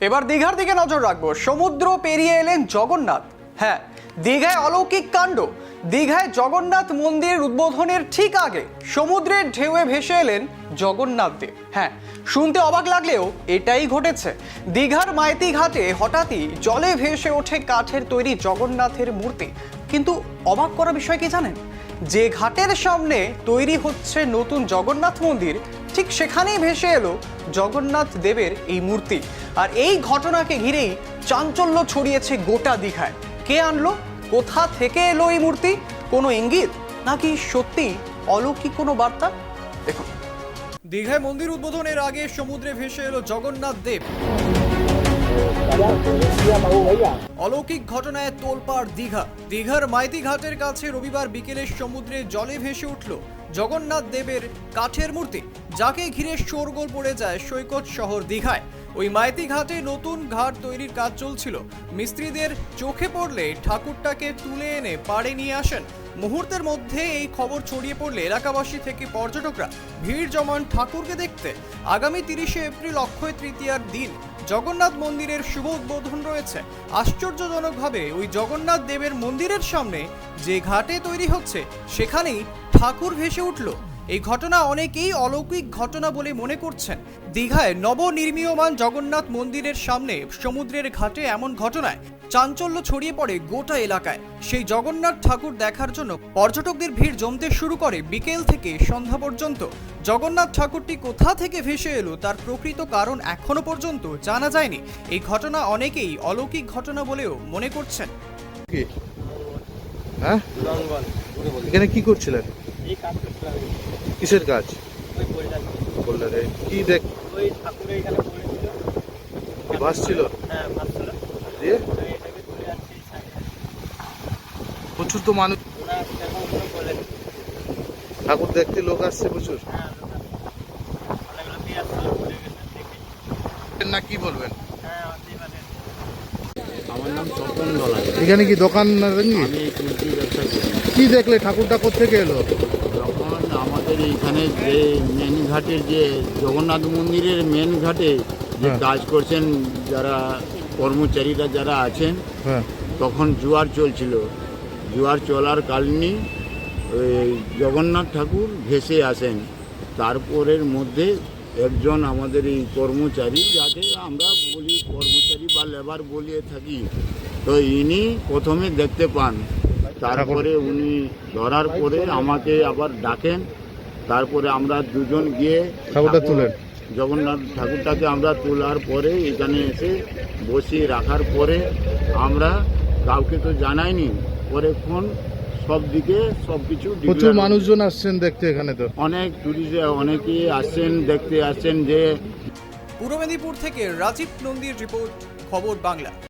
এবার দীঘার দিকে নজর রাখব। সমুদ্র পেরিয়ে এলেন জগন্নাথ। হ্যাঁ দীঘায় অলৌকিক কাণ্ড। দীঘায় জগন্নাথ মন্দির উদ্বোধনের ঠিক আগে সমুদ্রের ঢেউয়ে ভেসে এলেন জগন্নাথ দেব। হ্যাঁ শুনতে অবাক লাগলেও এটাই ঘটেছে। দীঘার মাইতি ঘাটে হঠাৎই জলে ভেসে ওঠে কাঠের তৈরি জগন্নাথের মূর্তি। কিন্তু অবাক করা বিষয় কি জানেন? যে ঘাটের সামনে তৈরি হচ্ছে নতুন জগন্নাথ মন্দির ঠিক সেখানেই ভেসে এলো জগন্নাথ দেবের এই মূর্তি। আর এই ঘটনাকে ঘিরেই চাঞ্চল্য ছড়িয়েছে গোটা দীঘায়। কে আনলো? কোথা থেকে এলো এই মূর্তি? কোনো ইঙ্গিত? নাকি সত্যি অলৌকিক কোনো বার্তা? দেখুন। দীঘায় মন্দির উদ্বোধনের আগে সমুদ্রে ভেসে এলো জগন্নাথ দেব। অলৌকিক ঘটনায় তোলপাড় দীঘা। দীঘার মাইতি ঘাটের কাছে রবিবার বিকেলে সমুদ্রে জলে ভেসে উঠল জগন্নাথ দেবের কাঠের মূর্তি, যাকে ঘিরে শোরগোল পড়ে যায় সৈকত শহর দীঘায়। ওই মাইতি ঘাটে নতুন ঘাট তৈরির কাজ চলছিল। মিস্ত্রিদের চোখে পড়লে ঠাকুরটাকে তুলে এনে পাড়ে নিয়ে আসেন। মুহূর্তের মধ্যে এই খবর ছড়িয়ে পড়লে এলাকাবাসী থেকে পর্যটকরা ভিড় জমান ঠাকুরকে দেখতে। আগামী তিরিশে এপ্রিল অক্ষয় তৃতীয়ার দিন জগন্নাথ মন্দিরের শুভ উদ্বোধন রয়েছে। আশ্চর্যজনকভাবে ওই জগন্নাথ দেবের মন্দিরের সামনে যে ঘাটে তৈরি হচ্ছে, সেখানেই ঠাকুর ভেসে উঠল। এই ঘটনা অনেকেই অলৌকিক ঘটনা বলে মনে করছেন। দীঘায় নবনির্মীয়মান জগন্নাথ মন্দিরের সামনে সমুদ্রের ঘাটে এমন ঘটনায় চাঞ্চল্য ছড়িয়ে পড়ে গোটা এলাকায়। সেই জগন্নাথ ঠাকুর দেখার জন্য পর্যটকদের ভিড় জমতে শুরু করে বিকেল থেকে সন্ধ্যা পর্যন্ত। জগন্নাথ ঠাকুরটি কোথা থেকে ভেসে এলো তার প্রকৃত কারণ এখনও পর্যন্ত জানা যায়নি। এই ঘটনা অনেকেই অলৌকিক ঘটনা বলেও মনে করছেন। হ্যাঁ? এখানে কি করছিলেন? এই কাজ। কিসের কাজ? ওই কি দেখ ওই ঠাকুরের এখানে পড়েছিল ভাসছিল হ্যাঁ দিয়ে এটাকে তুলে প্রচুর তো মানুষ ওরা সেরকম ঠাকুর দেখতে লোক আসছে প্রচুর। হ্যাঁ না কি বলবেন? হ্যাঁ মানে আমার নাম এখানে কি দোকান নাকি কি দেখলে ঠাকুরটা কোথেকে এলো? যখন আমাদের এইখানে যে মেন ঘাটের যে জগন্নাথ মন্দিরের মেন ঘাটে যে হ্যাঁ। কাজ করছেন যারা কর্মচারীরা যারা আছেন হ্যাঁ। তখন জোয়ার চলছিল। জোয়ার চলার কারণে ওই জগন্নাথ ঠাকুর ভেসে আসেন। তারপরের মধ্যে একজন আমাদের এই কর্মচারী যাকে আমরা বলি কর্মচারী বা লেবার বলিয়ে থাকি তো ইনি প্রথমে দেখতে পান তারপরে উনি ধরার পরে আমাকে আবার ডাকেন। তারপরে আমরা দুজন গিয়ে ঠাকুরটা তুলেন। জগন্নাথ ঠাকুরটাকে আমরা তোলার পরে এখানে এসে বসিয়ে রাখার পরে আমরা কাউকে তো জানাইনি। পরে ফোন সব দিকে সব কিছু প্রচুর মানুষজন আসছেন দেখতে এখানে তো। অনেক টুরিস্ট অনেকেই আসছেন দেখতে আসছেন যে পূর্ব মেদিনীপুর থেকে রাজীব নন্দীর রিপোর্ট খবর বাংলা।